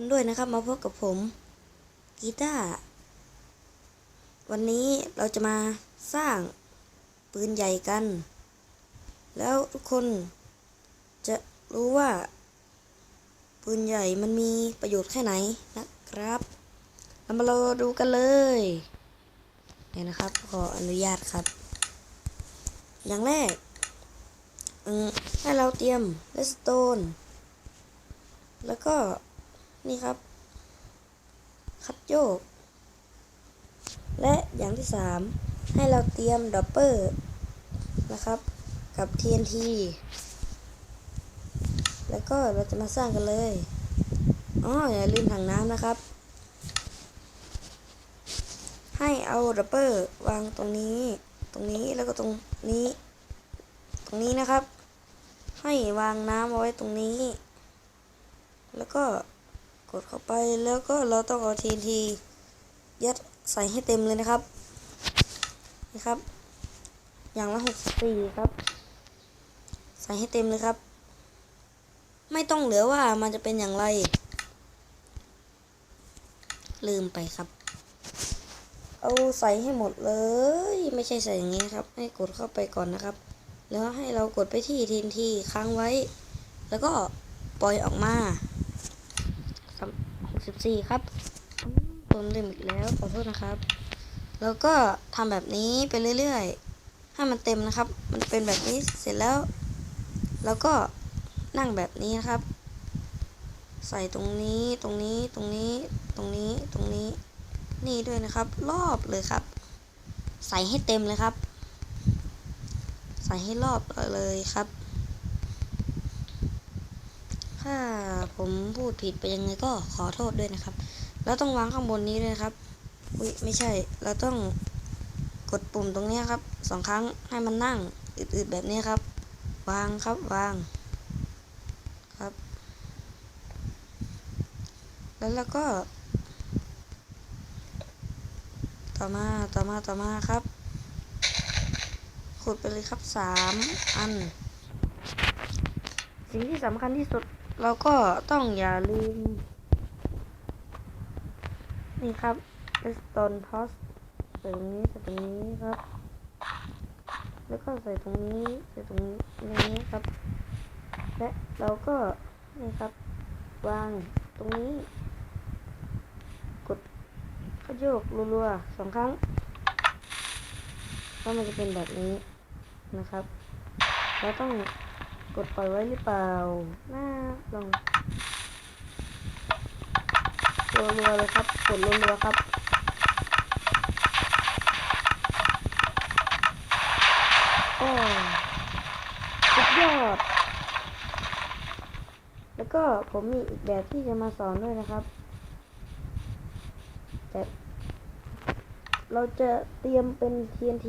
กันด้วยนะครับ มาพบกับผมกีตาร์วันนี้เราจะมาสร้างปืนใหญ่กัน แล้วทุกคนจะรู้ว่า ปืนใหญ่มันมีประโยชน์แค่ไหนนะครับ เรามาเราดูกันเลยเนี่ยนะครับขออนุญาตครับ อย่างแรกให้เราเตรียมเลสโตนแล้วก็ นี่ครับ คัดโยก และอย่างที่สามให้เราเตรียมดอปเปอร์นะครับ กับ TNT แล้วก็เราจะมาสร้างกันเลยอ๋ออย่าลืมถังน้ำนะครับ ให้เอาดอปเปอร์วางตรงนี้ ตรงนี้แล้วก็ตรงนี้ ตรงนี้นะครับ ให้วางน้ำเอาไว้ตรงนี้ แล้วก็ กดเข้าไปแล้วก็เราต้องเอาทีทียัดใส่ให้เต็มเลยนะครับ นี่ครับ อย่างละหกสี่ครับ ใส่ให้เต็มเลยครับ ไม่ต้องเหลือว่ามันจะเป็นอย่างไร ลืมไปครับ เอาใส่ให้หมดเลย ไม่ใช่ใส่อย่างนี้ครับ ให้กดเข้าไปก่อนนะครับ แล้วให้เรากดไปที่ทีทีค้างไว้ แล้วก็ปล่อยออกมา หกสิบสี่ครับตนลืมอีกแล้วขอโทษนะครับ แล้วก็ทำแบบนี้ไปเรื่อยๆให้มันเต็มนะครับ มันเป็นแบบนี้เสร็จแล้ว แล้วก็นั่งแบบนี้นะครับ ใส่ตรงนี้ตรงนี้ตรงนี้ตรงนี้ตรงนี้ นี่ด้วยนะครับ รอบเลยครับ ใส่ให้เต็มเลยครับ ใส่ให้รอบเลยครับ ถ้าผมพูดผิดไปยังไงก็ขอโทษด้วยนะครับ เราต้องวางข้างบนนี้ด้วยครับ อุ้ยไม่ใช่ เราต้องกดปุ่มตรงนี้ครับสองครั้งให้มันนั่งอืดๆแบบนี้ครับ วางครับวางครับ แล้วเราก็ ต่อมาต่อมาต่อมาครับขุดไปเลยครับสามอัน สิ่งที่สำคัญที่สุด เราก็ต้องอย่าลืม นี่ครับ redstone toss ใส่ตรงนี้ใส่ตรงนี้ครับ แล้วก็ใส่ตรงนี้ใส่ตรงนี้ครับ และเราก็นี่ครับ วางตรงนี้ กดขยโยกรัวๆสองครั้งแล้วมันจะเป็นแบบนี้นะครับ เราต้อง กดปล่อยไว้หรือเปล่าน่าลองรัวๆเลยครับกดรัวๆครับโอ้สุดยอด แล้วก็ผมมีอีกแบบที่จะมาสอนด้วยนะครับ แต่เราจะเตรียมเป็น TNT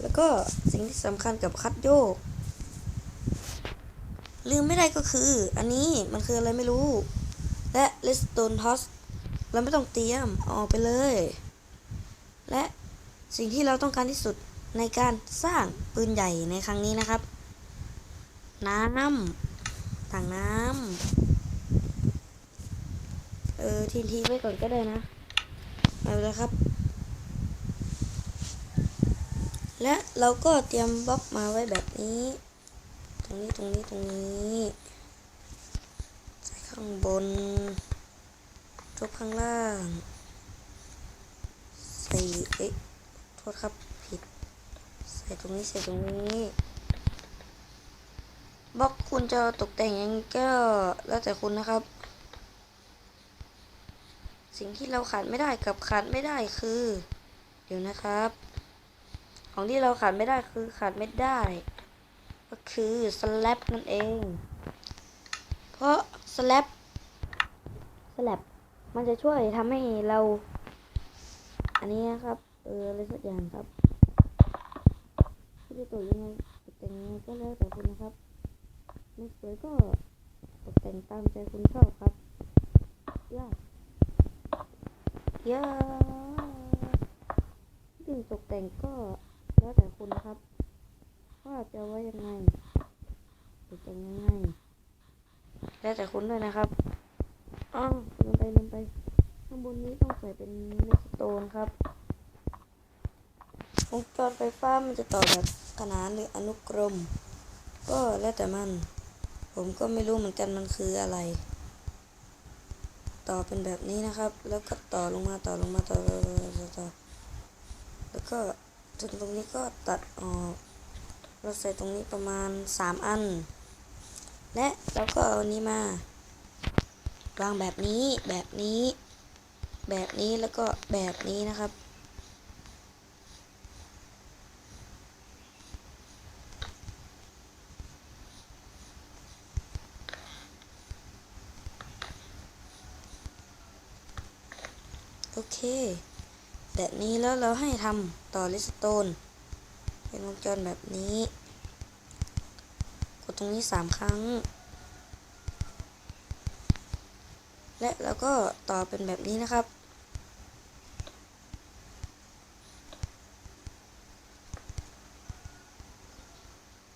แล้วก็สิ่งที่สำคัญกับคัดโยก ลืมไม่ได้ก็คือ อันนี้มันคืออะไรไม่รู้ และ redstone toss เราไม่ต้องเตรียมออกไปเลย และสิ่งที่เราต้องการที่สุดในการสร้างปืนใหญ่ในครั้งนี้นะครับ น้ำถังน้ำเออทีทีไว้ก่อนก็ได้นะเอาเลยครับ และเราก็เตรียมบล็อกมาไว้แบบนี้ ตรงนี้ตรงนี้ตรงนี้ใส่ข้างบนทุบข้างล่างใส่เอ๊ะโทษครับผิด ใส่ตรงนี้ใส่ตรงนี้บล็อกคุณจะตกแต่งยังไงก็แล้วแต่คุณนะครับ สิ่งที่เราขาดไม่ได้กับขาดไม่ได้คือ เดี๋ยวนะครับ ของที่เราขาดไม่ได้คือขาดไม่ได้ ก็คือสแลบนั่นเอง เพราะสแลบสแลบมันจะช่วยทำให้เรา อันนี้นะครับ เอออะไรสักอย่างครับที่จะตกยังไงตกแต่งยังไงก็แล้วแต่คุณนะครับไม่สวยก็ตกแต่งตามใจคุณชอบครับย่าย่าสิ่งตกแต่งก็ แล้วแต่คุณนะครับ ว่าจะเอาไว้ยังไงตกแต่งยังไงแล้วแต่คุณด้วยนะครับอ้าวลืมไปลืมไป ข้างบนนี้ต้องใส่เป็นเลสโตนครับวงจรไฟฟ้ามันจะต่อแบบขนานหรืออนุกรม ก็แล้วแต่มัน ผมก็ไม่รู้เหมือนกันมันคืออะไร ต่อเป็นแบบนี้นะครับ แล้วก็ต่อลงมาต่อลงมาต่อต่อต่อแล้วก็ ถึงตรงนี้ก็ตัดออกเราใส่ตรงนี้ประมาณสามอัน และเราก็เอานนี้มาวางแบบนี้แบบนี้ แบบนี้แล้วก็แบบนี้นะครับ โอเค แบบนี้แล้วเราให้ทำต่อลิสโตนเป็นวงจรแบบนี้ กดตรงนี้สามครั้ง และแล้วก็ต่อเป็นแบบนี้นะครับ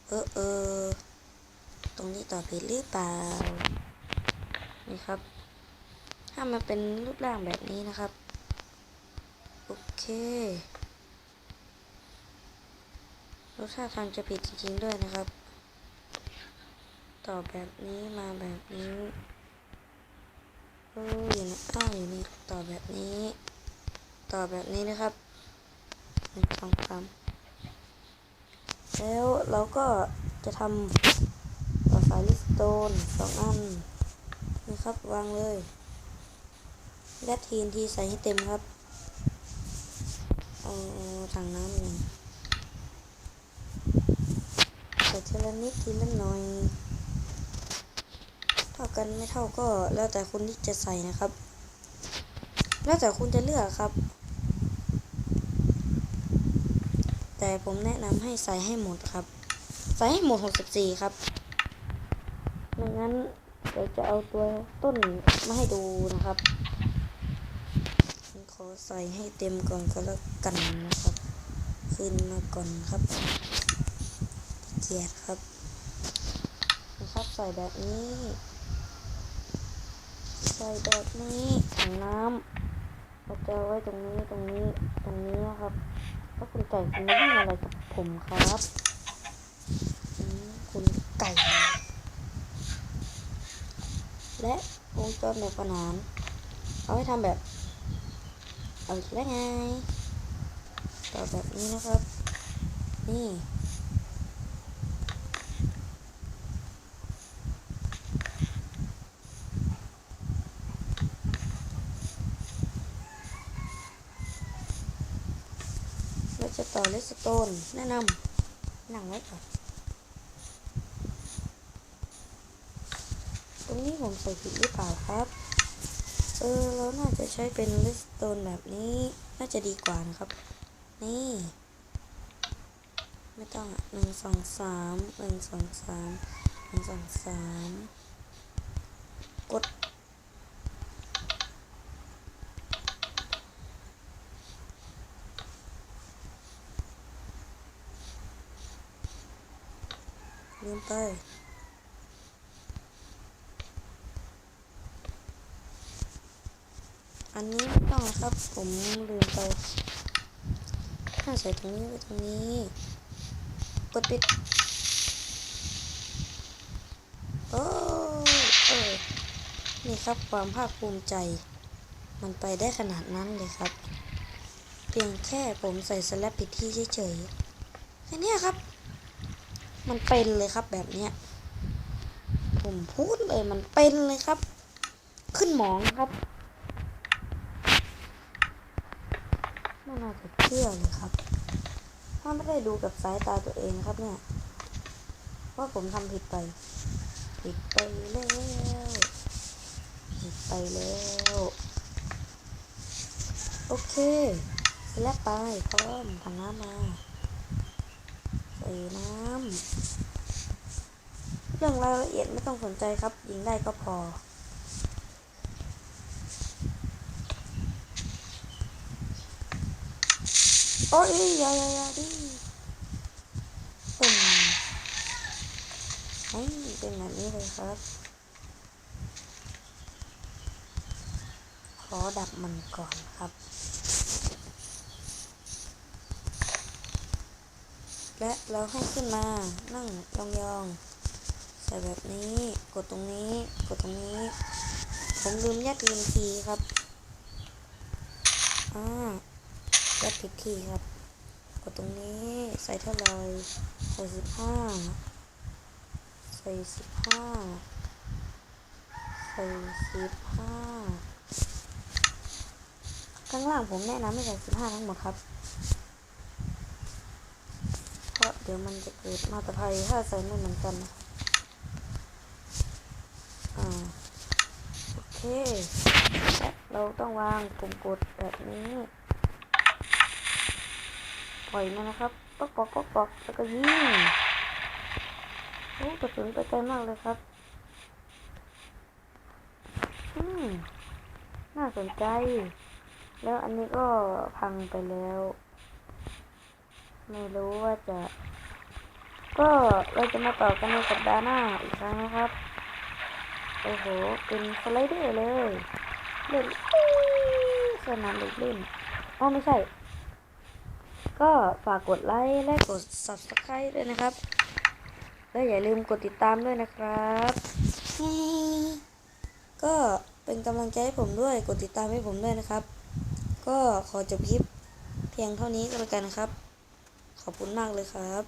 เออเออตรงนี้ต่อผิดหรือเปล่า นี่ครับ ถ้ามันเป็นรูปร่างแบบนี้นะครับ โอเครสชาติทางจะผิดจริงๆด้วยนะครับ ต่อแบบนี้มาแบบนี้อออยู่นะอ้าวอยู่นี่ต่อแบบนี้ ต่อแบบนี้นะครับหนึ่งสองสามแล้วเราก็จะทำต่อสายลิสโตนสองอันนะครับวางเลย และทีนทีใส่ให้เต็มครับ ถังน้ำหนึ่งใส่ทีละนิดทีละหน่อย เท่ากันไม่เท่าก็แล้วแต่คุณที่จะใส่นะครับ แล้วแต่คุณจะเลือกครับ แต่ผมแนะนำให้ใส่ให้หมดครับ ใส่ให้หมด 64 ครับไม่งั้นเดี๋ยวจะเอาตัวต้นมาให้ดูนะครับ ใส่ให้เต็มก่อนก็แล้วกันนะครับ ขึ้นมาก่อนครับเกียดครับนะครับใส่แบบนี้ ใส่แบบนี้ถังน้ำเราจะไว้ตรงนี้ตรงนี้ตรงนี้นะครับถ้าคุณไก่คุณไม่ยุ่งอะไรกับผมครับคุณไก่ และวงจรแบบขนานเอาให้ทำแบบ เอาอีกแล้วไงต่อแบบนี้นะครับ นี่เราจะต่อเลสโตนแนะนำหนังไว้ก่อนตรงนี้ผมใส่ผิดหรือเปล่าครับ ออเราน่าจะใช้เป็นเลสโตนแบบนี้น่าจะดีกว่านะครับ นี่ ไม่ต้องอะหนึ่งสองสามหนึ่งสองสามหนึ่งสองสามกด ลืมไป อันนี้ไม่ต้องครับ ผมลืมไปถ้าใส่ตรงนี้ไว้ตรงนี้กดปิดโอ้เออนี่ครับความภาคภูมิใจ มันไปได้ขนาดนั้นเลยครับ เพียงแค่ผมใส่สแลปผิดที่เฉยๆแค่นี้ครับ มันเป็นเลยครับแบบเนี้ยผมพูดเลยมันเป็นเลยครับ ขึ้นหมองครับ ไม่น่าจะเชื่อเลยครับ ถ้าไม่ได้ดูกับสายตาตัวเองครับเนี่ย ว่าผมทำผิดไป ผิดไปแล้ว ผิดไปแล้ว โอเคแล้วไปพร้อมทำน้ำมาใส่น้ำเรื่องรายละเอียดไม่ต้องสนใจครับ ยิงได้ก็พอ โอ้ยย่าย่าย่าดิตุ่มให้เป็นแบบนี้เลยครับ ขอดับมันก่อนครับ และเราให้ขึ้นมานั่งยองๆใส่แบบนี้ กดตรงนี้ กดตรงนี้ ผมลืมยัดลืมทีครับ อ่า ยัดผิดที่ครับ กดตรงนี้ใส่เท่าไหร่ใส่สิบห้าใส่สิบห้าใส่สิบห้าข้างล่างผมแนะนำให้ใส่สิบห้าทั้งหมดครับ เพราะเดี๋ยวมันจะเกิดมาตรภัยถ้าใส่ไม่เหมือนกันนะอ่าโอเคและเราต้องวางปุ่มกดแบบนี้ ล่อยมันนะครับปอกปอกปอกปอกแล้วก็ยิงโอ้กระสุนไปไกลมากเลยครับ อืมน่าสนใจ แล้วอันนี้ก็พังไปแล้ว ไม่รู้ว่าจะ ก็เราจะมาต่อกันในสัปดาห์หน้าอีกครั้งนะครับ โอ้โห เป็นสไลเดอร์เลยเล่นสนามเด็กเล่นอ๋อไม่ใช่ ก็ฝากกดไลค์และกด subscribe ด้วยนะครับ และอย่าลืมกดติดตามด้วยนะครับก็เป็นกำลังใจให้ผมด้วยกดติดตามให้ผมด้วยนะครับ ก็ขอจบคลิปเพียงเท่านี้ก็แล้วกันครับ ขอบคุณมากเลยครับ